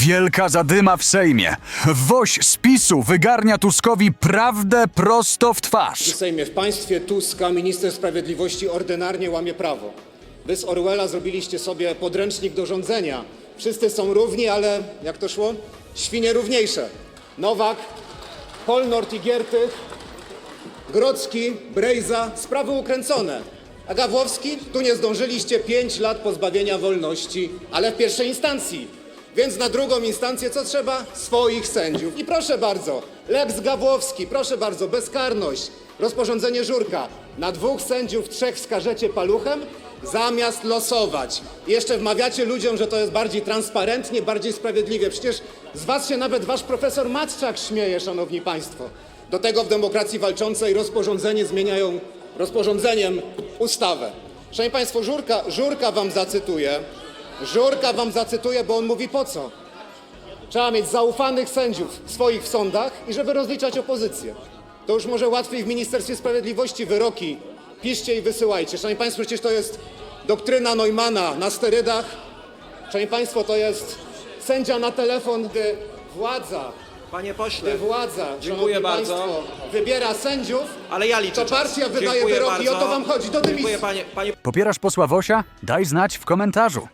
Wielka zadyma w Sejmie. Woś z PiSu wygarnia Tuskowi prawdę prosto w twarz. W Sejmie, w państwie Tuska minister sprawiedliwości ordynarnie łamie prawo. Wy z Orwella zrobiliście sobie podręcznik do rządzenia. Wszyscy są równi, ale jak to szło? Świnie równiejsze. Nowak, Polnort i Giertych, Grodzki, Brejza, sprawy ukręcone. A Gawłowski? Tu nie zdążyliście 5 lat pozbawienia wolności, ale w pierwszej instancji. Więc na drugą instancję co trzeba? Swoich sędziów. I proszę bardzo, Lex Gawłowski, proszę bardzo, bezkarność, rozporządzenie Żurka. Na dwóch sędziów, trzech wskażecie paluchem, zamiast losować. Jeszcze wmawiacie ludziom, że to jest bardziej transparentnie, bardziej sprawiedliwie. Przecież z was się nawet wasz profesor Matczak śmieje, szanowni państwo. Do tego w demokracji walczącej rozporządzenie zmieniają rozporządzeniem ustawę. Szanowni Państwo, Żurka, Żurka wam zacytuję. Żurka wam zacytuję, bo on mówi po co? Trzeba mieć zaufanych sędziów swoich w sądach i żeby rozliczać opozycję. To już może łatwiej w Ministerstwie Sprawiedliwości wyroki piszcie i wysyłajcie. Szanowni Państwo, przecież to jest doktryna Neumana na sterydach. Szanowni Państwo, to jest sędzia na telefon, gdy władza Panie pośle, gdy władza, Dziękuję szanowni bardzo. Państwo, wybiera sędziów, ale ja liczę to czas. partia wydaje Dziękuję wyroki i o bardzo. to wam chodzi, do dymisji. Dziękuję panie, panie Popierasz posła Wosia? Daj znać w komentarzu.